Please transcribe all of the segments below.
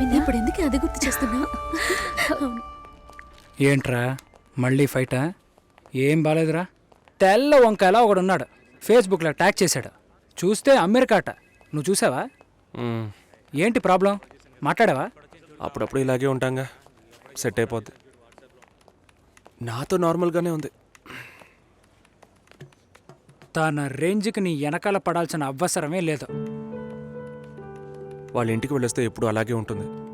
అయిపోయిందా? ఇప్పుడు ఎందుకు అది గుర్తు చేస్తున్నా ఏంట్రా? మళ్ళీ ఫైటా? ఏం బాలేదురా? తెల్ల వంకాయలా ఒకడు ఉన్నాడు ఫేస్బుక్లో ట్యాగ్ చేశాడు. చూస్తే అమెరికాట. నువ్వు చూసావా? మ్మ్. ఏంటి ప్రాబ్లం? మాట్లాడావా? అప్పుడప్పుడు ఇలాగే ఉంటాంగా. సెట్ అయిపోద్ది. నాతో నార్మల్గానే ఉంది. తన రేంజ్కి నీ వెనకాల పడాల్సిన అవసరమే లేదు. వాళ్ళ ఇంటికి వెళ్ళొస్తే ఎప్పుడు అలాగే ఉంటుంది.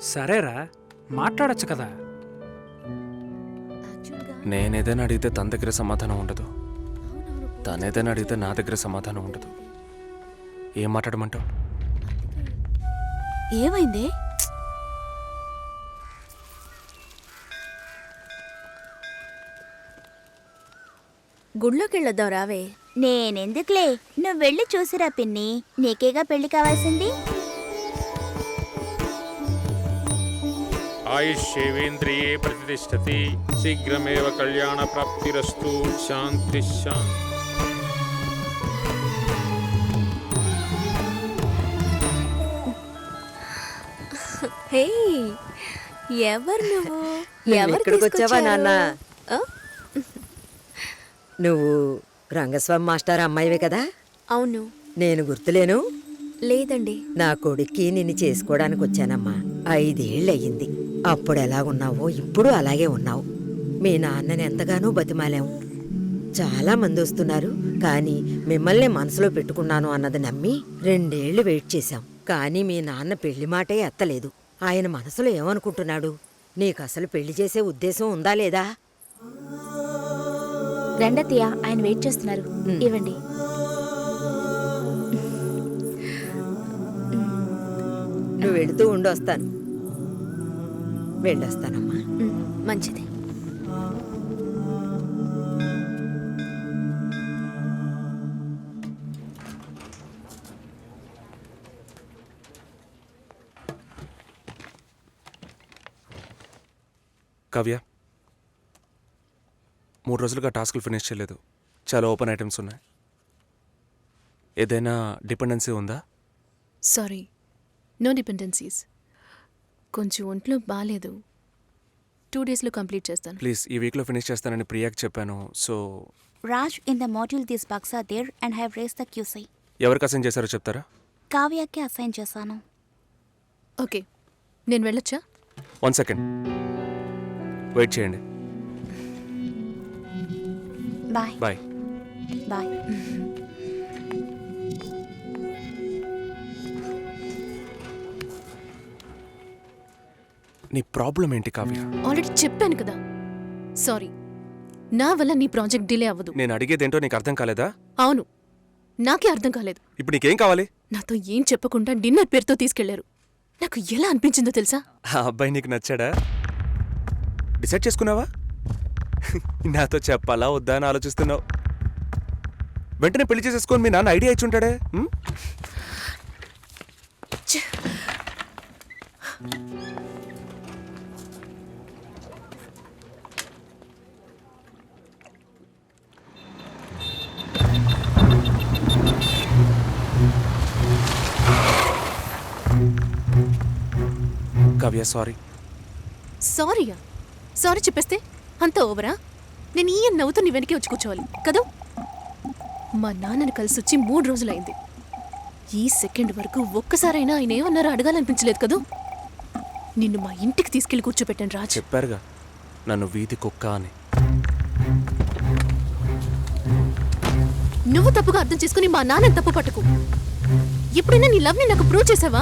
సరేరా మాట్లాడొచ్చు కదా. నేనేదైనా అడిగితే తన దగ్గర సమాధానం ఉండదు. తనేదైనా అడిగితే నా దగ్గర సమాధానం ఉండదు. ఏం మాట్లాడమంటావు? ఏమైంది? గుళ్ళోకి వెళ్ళొద్దాం రావే. నేనెందుకులే? నువ్వు వెళ్ళి చూసిరా పిన్ని. నీకేగా పెళ్ళి కావాల్సింది? ఆయుష్యేవేంద్రియే ప్రతిష్టతి. శీఘ్రమేవ కళ్యాణ ప్రాప్తిరస్తు శాంతి శాంతి. హే ఎవరు నువ్వు? ఎవరు ఇక్కడికి వచ్చావా? నాన్న? నువ్వు రంగస్వామి మాస్టర్ అమ్మాయివే కదా? అవును. నేను గుర్తులేను? లేదండి. నా కొడుక్కి నిన్ను చేసుకోవడానికి వచ్చానమ్మా ఐదేళ్ళయ్యింది. అప్పుడు ఎలా ఉన్నావో ఇప్పుడు అలాగే ఉన్నావు. మీ నాన్నని ఎంతగానో బతిమాలాం. చాలా మంది వస్తున్నారు కానీ మిమ్మల్ని మనసులో పెట్టుకున్నాను అన్నది నమ్మి రెండేళ్ళు వెయిట్ చేశాం. కానీ మీ నాన్న పెళ్ళి మాటే ఎత్తలేదు. ఆయన మనసులో ఏమనుకుంటున్నాడు? నీకు అసలు పెళ్ళి చేసే ఉద్దేశం ఉందా లేదా? రండతయ్య ఆయన వెయిట్ చేస్తున్నారు. ఇవ్వండి. నువ్వు వెళుతూ ఉండొస్తాను వెళ్ళొస్తానమ్మా. మంచిది. కావ్య మూడు రోజులుగా టాస్కులు ఫినిష్ చేయలేదు. చాలా ఓపెన్ ఐటమ్స్ ఉన్నాయి. ఏదైనా డిపెండెన్సీ ఉందా? Sorry no dependencies. కొంచెం ఒంట్లో బాగాలేదు టూ డేస్లో కంప్లీట్ చేస్తాను. ప్లీజ్ ఈ వీక్లో ఫినిష్ చేస్తానని ప్రియాకి చెప్పాను. So Raj in the module this box are there and have raise the క్యూసై. ఎవరికి అసైన్ చేశారో చెప్తారా? కావ్యకి అసైన్ చేశాను. ఓకే నేను వెళ్ళొచ్చా? One second. వెయిట్ చేయండి. బాయ్ బాయ్ బాయ్ నీ ప్రాబ్లం ఏంటి కావ్య? ఆల్రెడీ చెప్పాను కదా. సారీ నా వల్ల నీ ప్రాజెక్ట్ డిలే అవ్వదు. నేను అడిగేదేంటో నీకు అర్థం కాలేదా? అవును. నాకే అర్థం కాలేదు. ఇప్పుడు నీకేం కావాలి? నాతో ఏం చెప్పకుండా డిన్నర్ పేరుతో తీసుకెళ్ళారు. నాకు ఎలా అనిపించిందో తెలుసా? ఆ అబ్బాయి నీకు నచ్చాడా? డిసైడ్ చేసుకున్నావా? నాతో చెప్పాలా వద్దా అని ఆలోచిస్తున్నావు? వెంటనే పెళ్ళి చేసేసుకొని మీ నాన్న ఐడియా ఇచ్చి ఉంటాడే? కావ్య సారీ. సారీయా? సారీ చెప్పేస్తే? అంత ఓవరా? నేను ఈ నవ్వుతూ నీ వెనకే వచ్చి కూర్చోవాలి. కదూ? మా నాన్నని కలిసి వచ్చి మూడు రోజులైంది. ఈ సెకండ్ వరకు ఒక్కసారైనా ఆయన ఏమన్నారో అడగాలనిపించలేదు కదూ? నిన్ను మా ఇంటికి తీసుకెళ్ళి కూర్చోపెట్టాను రాజ్. చెప్పారుగా. నన్ను వీధి కుక్క అని. నువ్వు తప్పుగా అర్థం చేసుకుని మా నాన్నని తప్పు పట్టుకు. ఎప్పుడైనా నీ లవ్ని నాకు ప్రూవ్ చేసావా?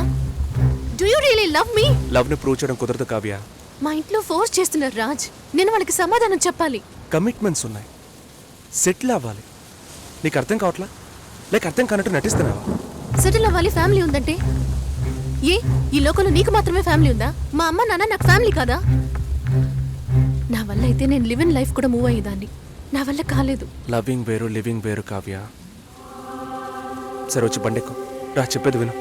Do you really love me లవ్ని ప్రూవ్ చేయడం కుదరదు కావ్య. మా ఇంట్లో ఫోర్స్ చేస్తున్నారు రాజ్. నేను వాళ్ళకి సమాధానం చెప్పాలి. కమిట్మెంట్స్ ఉన్నాయి. సెటిల్ అవ్వాలి. నీకు అర్థం కావట్లా? లేక అర్థం కానట్టు నటిస్తున్నావా? సెటిల్ అవ్వాలి ఫ్యామిలీ ఉందంటే? ఏ ఈ లోకంలో నీకు మాత్రమే ఫ్యామిలీ ఉందా? మా అమ్మ నాన్న నాకు ఫ్యామిలీ కాదా? నా వల్ల అయితే నేను లివ్ ఇన్ లైఫ్ కూడా మూవ్ అయ్యేదాన్ని. నా వల్ల కాలేదు. లవింగ్ వేరు లివింగ్ వేరు కావ్య. సరే వచ్చి బండెక్కు. రా చెప్పేది విను.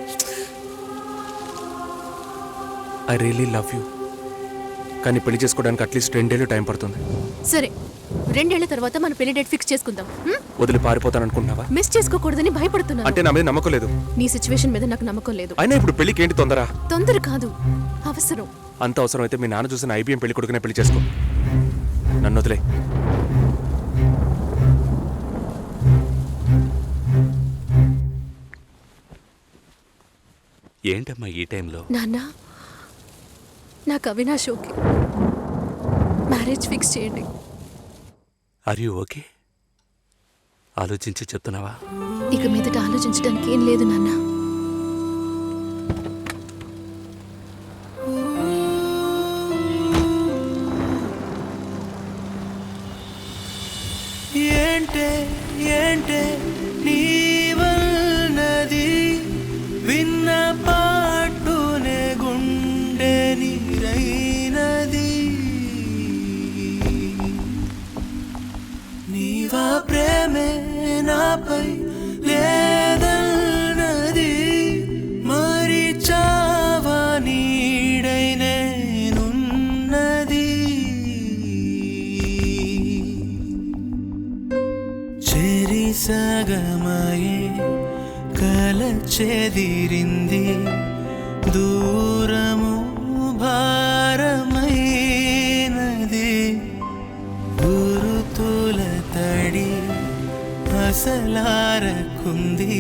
ఐ రియలీ లవ్ యూ కానీ పెళ్ళి చేసుకోవడానికి అట్లీస్ట్ రెండేళ్ళు టైం పడుతుంది. సరే రెండేళ్ళ తర్వాత మన పెళ్ళి డేట్ ఫిక్స్ చేసుకుందాం. హ్మ్? వదిలి పారిపోతాను అనుకుంటున్నావా? మిస్ చేసుకోకూడదని భయపడుతున్నాను. అంటే నా మీద నమ్మకం లేదు. నీ సిచ్యువేషన్ మీద నాకు నమ్మకం లేదు. అయినా ఇప్పుడు పెళ్ళికి ఏంటి తొందర? తొందర కాదు అవసరం. అంత అవసరం అయితే మీ నాన్న చూసిన ఐబీఎం పెళ్ళి కొడుకునే పెళ్ళి చేసుకో. నన్ను వదిలే. ఏంటమ్మా ఈ టైంలో? నాన్న నాకు అవినాష్ ఓకే. మ్యారేజ్ ఫిక్స్ చేయండి. ఆర్ యూ ఓకే ఆలోచించి చెప్తున్నావా? ఇక మీదట ఆలోచించడానికి ఏం లేదు నాన్న. అసలారకుంది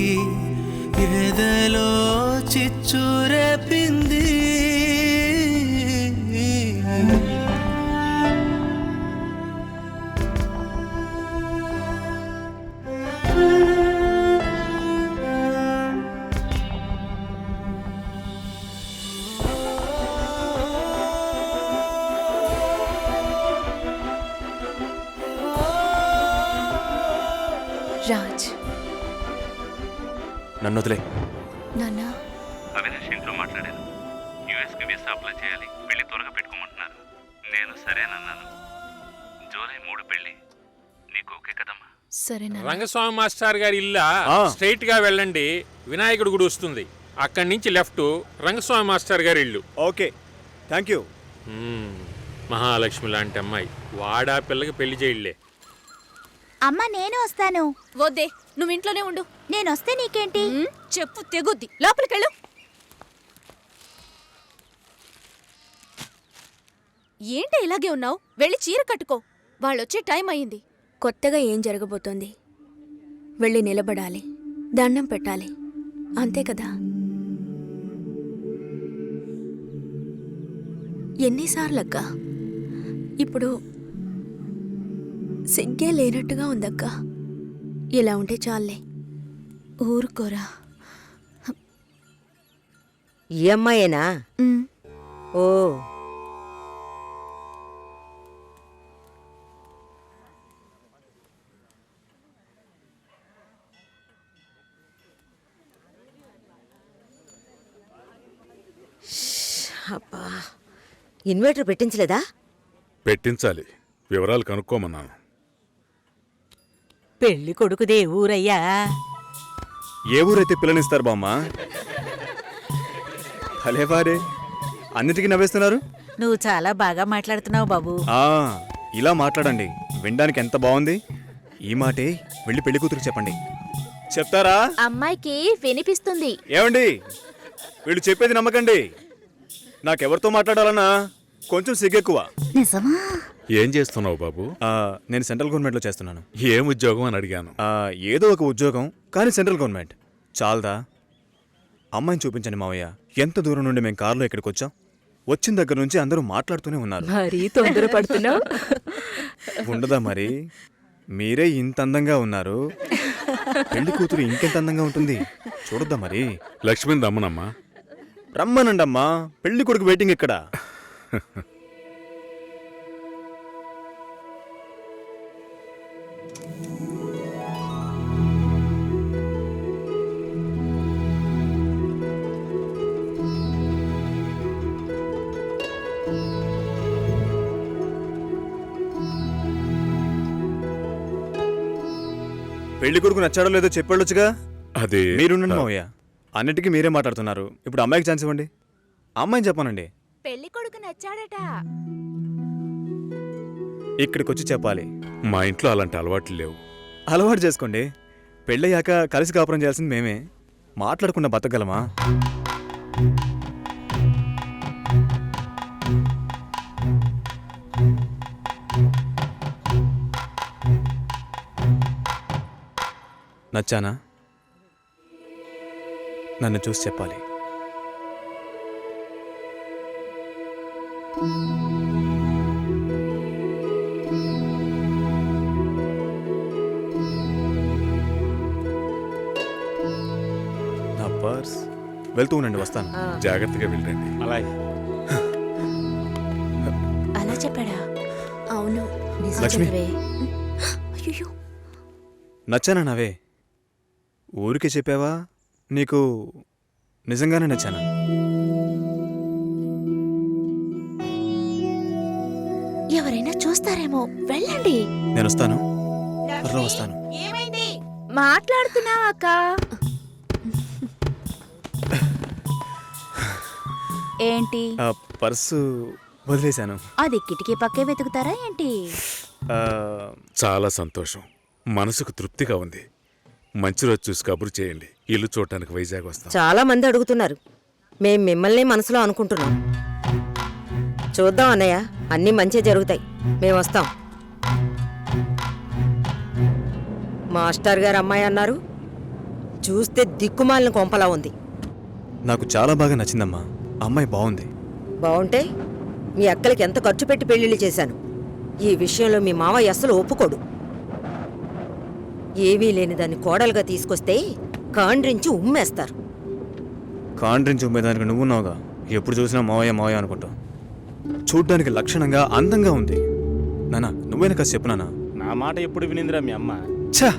ఎదలో చిచ్చురే నన్ను వదిలే. నాన్న. అవినాష్ ఇంట్లో మాట్లాడాను. యూఎస్కి వీసా అప్లై చేయాలి. పెళ్ళి త్వరగా పెట్టుకోమంటున్నారు. నేను సరేనన్నాను. జూలై మూడు పెళ్ళి. నీకు ఓకే కదమ్మా? సరే నాన్న. రంగస్వామి మాస్టర్ గారి ఇల్లా స్ట్రైట్గా వెళ్ళండి. వినాయకుడు గుడి వస్తుంది. అక్కడి నుంచి లెఫ్ట్ రంగస్వామి మాస్టర్ గారి ఇల్లు. ఓకే. Thank you. మ్మ్. మహాలక్ష్మి లాంటి అమ్మాయి. వాడా పిల్లకి పెళ్ళి చేయలే. అమ్మ నేను వస్తాను. వద్దే నువ్వు ఇంట్లోనే ఉండు. నేను వస్తే నీకేంటి? చెప్పు తెగుద్ది. లోపలికెళ్ళు. ఏంటి ఇలాగే ఉన్నావు? వెళ్ళి చీర కట్టుకో. వాళ్ళొచ్చే టైం అయింది కొత్తగా ఏం జరగబోతోంది? వెళ్ళి నిలబడాలి. దండం పెట్టాలి. అంతే కదా? ఎన్నిసార్లక్క? ఇప్పుడు సిగ్గే లేనట్టుగా ఉందక్క. ఇలా ఉంటే చాలే ఊరుకోరా. ఈ అమ్మాయేనా? ఓ. అబ్బా. ఇన్వర్టర్ పెట్టించలేదా? పెట్టించాలి. వివరాలు కనుక్కోమన్నాను. పెళ్ళి కొడుకుదే ఊరయ్యా. ఏ ఊరైతే పిల్లనిస్తారు బామ్మ? భలేవారే. అన్నిటికీ నవ్వేస్తున్నారు? నువ్వు చాలా బాగా మాట్లాడుతున్నావు బాబు. ఆ ఇలా మాట్లాడండి. వినడానికి ఎంత బాగుంది? ఈ మాటే వెళ్ళి పెళ్ళి కూతురికి చెప్పండి. చెప్తారా? అమ్మాయికి వినిపిస్తుంది. ఏమండి? వీళ్ళు చెప్పేది నమ్మకండి. నాకెవరితో మాట్లాడాలన్నా కొంచెం సిగ్గెక్కువ. నిజమా? ఏం చేస్తున్నావు బాబు? ఆ, నేను సెంట్రల్ గవర్నమెంట్లో చేస్తున్నాను. ఏం ఉద్యోగం అని అడిగాను. ఆ, ఏదో ఒక ఉద్యోగం కానీ సెంట్రల్ గవర్నమెంట్. చాలదా అమ్మాయిని చూపించండి మావయ్య. ఎంత దూరం నుండి మేము కారులో ఇక్కడికి వచ్చాం? వచ్చిన దగ్గర నుంచి అందరూ మాట్లాడుతూనే ఉన్నారు. మరీ తొందరపడుతున్నావు ఉండదా మరి? మీరే ఇంత అందంగా ఉన్నారు. పెళ్ళి కూతురు ఇంకెంత అందంగా ఉంటుంది? చూడొద్దా మరి? లక్ష్మణ్ దమ్మనమ్మా రమ్మనండమ్మా. పెళ్ళి కొడుకు వెయిటింగ్ ఇక్కడ. పెళ్ళి కొడుకు నచ్చాడో లేదో చెప్పాడొచ్చుగా అది మీరుండండి మావయ్య. అన్నిటికీ మీరే మాట్లాడుతున్నారు. ఇప్పుడు అమ్మాయికి ఛాన్స్ ఇవ్వండి. అమ్మాయిని చెప్పానండి. పెళ్ళి కొడుకు నచ్చాడట. ఇక్కడికి వచ్చి చెప్పాలి. మా ఇంట్లో అలాంటి అలవాట్లు లేవు. అలవాటు చేసుకోండి. పెళ్ళయ్యాక కలిసి కాపురం చేయాల్సింది మేమే. మాట్లాడకుండా బతకగలమా? నచ్చానా? నన్ను చూసి చెప్పాలి. నా పర్స్. వెళ్తూ ఉండండి వస్తాను. జాగ్రత్తగా వెళ్ళండి. అలాగే. అలా చెప్పాడా? అవును. నిజం లక్ష్మి. చెప్పవే అయ్యో నచ్చానా నవే? ఊరికే చెప్పావా? నీకు నిజంగానే నచ్చానా? ఎవరైనా చూస్తారేమో. వెళ్ళండి. నేను వస్తాను త్వరలో వస్తాను. మాట్లాడుతున్నావా అక్క? ఏంటి? ఆ పర్సు వదిలేశాను. అది కిటికీ పక్కే వెతుకుతారా ఏంటి? ఆ, చాలా సంతోషం. మనసుకు తృప్తిగా ఉంది. మంచి రోజు చూసి కబురు చేయండి. ఇల్లు చూడటానికి వైజాగ్ వస్తాం. చాలా మంది అడుగుతున్నారు. మేం మిమ్మల్ని మనసులో అనుకుంటున్నాం. చూద్దాం అన్నయ్య అన్నీ మంచి జరుగుతాయి. మేము వస్తాం. మాస్టర్ గారు అమ్మాయి అన్నారు. చూస్తే దిక్కుమాలిన కొంపలా ఉంది. నాకు చాలా బాగా నచ్చిందమ్మా. అమ్మాయి బాగుంది. బాగుంటే మీ అక్కలకి ఎంత ఖర్చు పెట్టి పెళ్ళిళ్ళు చేశాను. ఈ విషయంలో మీ మావయ్య అస్సలు ఒప్పుకోడు. ఏవీ లేని దాన్ని కోడలుగా తీసుకొస్తే కాండ్రించి ఉమ్మేస్తారు. కాండ్రించి ఉమ్మేదానికి నువ్వున్నావుగా. ఎప్పుడు చూసినా మావయ్య మావయ్య అనుకుంటా చూడ్డానికి లక్షణంగా అందంగా ఉంది. నానా నువ్వైనా కాస్త చెప్పు నానా. నా మాట ఎప్పుడు వినిందిరా మీ అమ్మ. ఛా!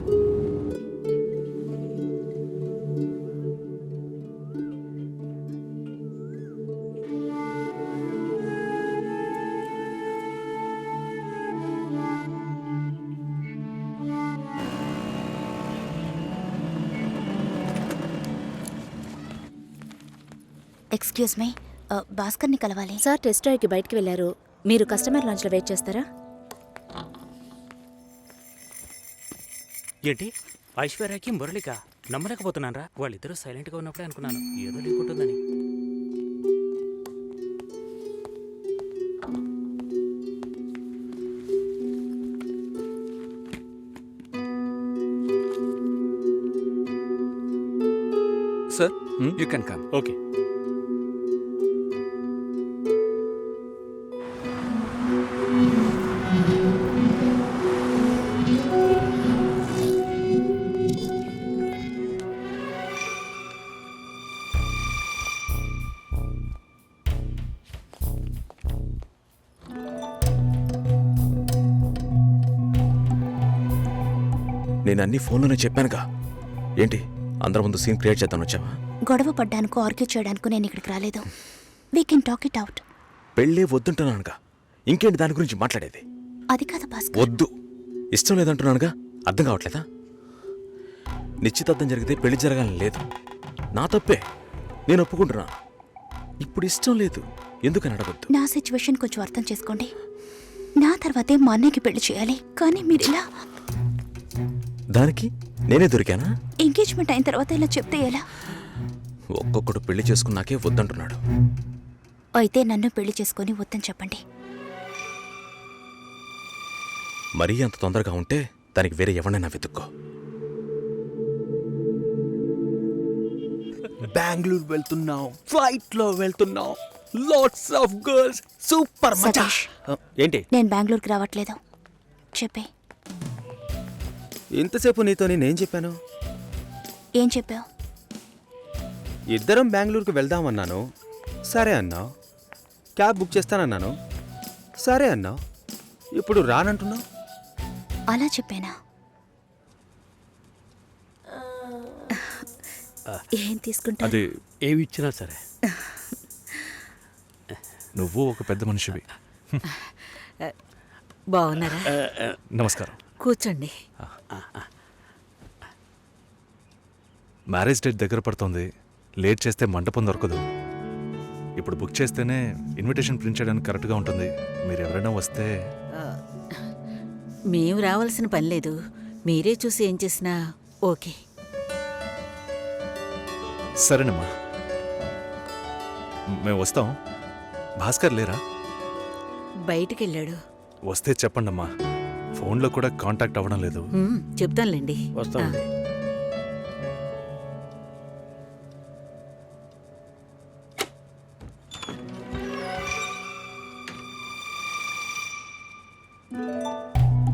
ఎక్స్క్యూజ్ మీ భాస్కర్ని కలవాలి. సార్ టెస్ట్ డ్రైవ్కి బయటికి వెళ్ళారు. మీరు కస్టమర్ లాంచ్లో వెయిట్ చేస్తారా? ఏంటి? ఐశ్వర్యకి మురళిక? నమ్మలేకపోతున్నారా వాళ్ళిద్దరూ సైలెంట్గా ఉన్నప్పుడే అనుకున్నాను. ఏదో లేకుంటుందని sir you can come. Okay. నేను అన్ని ఫోన్లోనే చెప్పానుగా. ఏంటి? అందరి ముందు సీన్ క్రియేట్ చేద్దాం వచ్చావా? గొడవ పడ్డానుకో ఆర్గ్యూ చేయడానికి నేను ఇక్కడికి రాలేదు. We can talk it out పెళ్ళే వద్దుంటున్నానుగా. ఇంకేంటి దాని గురించి మాట్లాడేది? అది కాదు భాస్కర్. వద్దు. ఇష్టం లేదంటున్నానుగా. అర్థం కావట్లేదా? నిశ్చితార్థం జరిగితే పెళ్ళి జరగాలని లేదు. నా తప్పే. నేను ఒప్పుకుంటున్నా. ఇప్పుడు ఇష్టం లేదు. ఎందుకని అడగొద్దు? నా సిచ్యువేషన్ కొంచెం అర్థం చేసుకోండి. నా తర్వాతే మా అన్నయ్యకి పెళ్ళి చేయాలి. కానీ మీరు ఇలా దానికి నేనే దొరికానా? ఎంగేజ్మెంట్ అయిన తర్వాత ఇలా చెప్తే ఎలా? ఒక్కొక్కడు పెళ్ళి చేసుకున్నాకే వద్దంటున్నాడు. అయితే నన్ను పెళ్ళి చేసుకొని వద్దని చెప్పండి. మరీ అంత తొందరగా ఉంటే దానికి వేరే ఎవరినైనా వెతుక్కో. బెంగళూరు వెళ్తున్నాం ఫ్లైట్లో వెళ్తున్నాం. లాట్స్ ఆఫ్ గర్ల్స్ సూపర్ మజా. సతీష్. ఏంటి? నేను బెంగళూరుకి రావట్లేదు. చెప్పే. ఇంతసేపు నీతో నేనేం చెప్పాను. ఏం చెప్పావు? ఇద్దరం బెంగళూరుకు వెళ్దామన్నాను. సరే అన్నావు. క్యాబ్ బుక్ చేస్తానన్నాను. సరే అన్నావు. ఇప్పుడు రానంటున్నావు? అలా చెప్పానా? ఏం తీసుకుంటారు అది ఏమి ఇచ్చినా సరే. నువ్వు ఒక పెద్ద మనిషివి. బాగున్నారా? నమస్కారం. కూర్చోండి. మ్యారేజ్ డేట్ దగ్గర పడుతోంది. లేట్ చేస్తే మంటపం దొరకదు. ఇప్పుడు బుక్ చేస్తేనే ఇన్విటేషన్ ప్రింట్ చేయడానికి కరెక్ట్గా ఉంటుంది. మీరు ఎవరైనా వస్తే మేము రావాల్సిన పని లేదు. మీరే చూసి ఏం చేసినా ఓకే. సరేనమ్మా. మేము వస్తాం. భాస్కర్ లేరా? బయటికెళ్ళాడు. వస్తే చెప్పండమ్మా. ఫోన్లో కూడా కాంటాక్ట్ అవ్వడం లేదు చెప్తానులేండి వస్తామండి ఆ.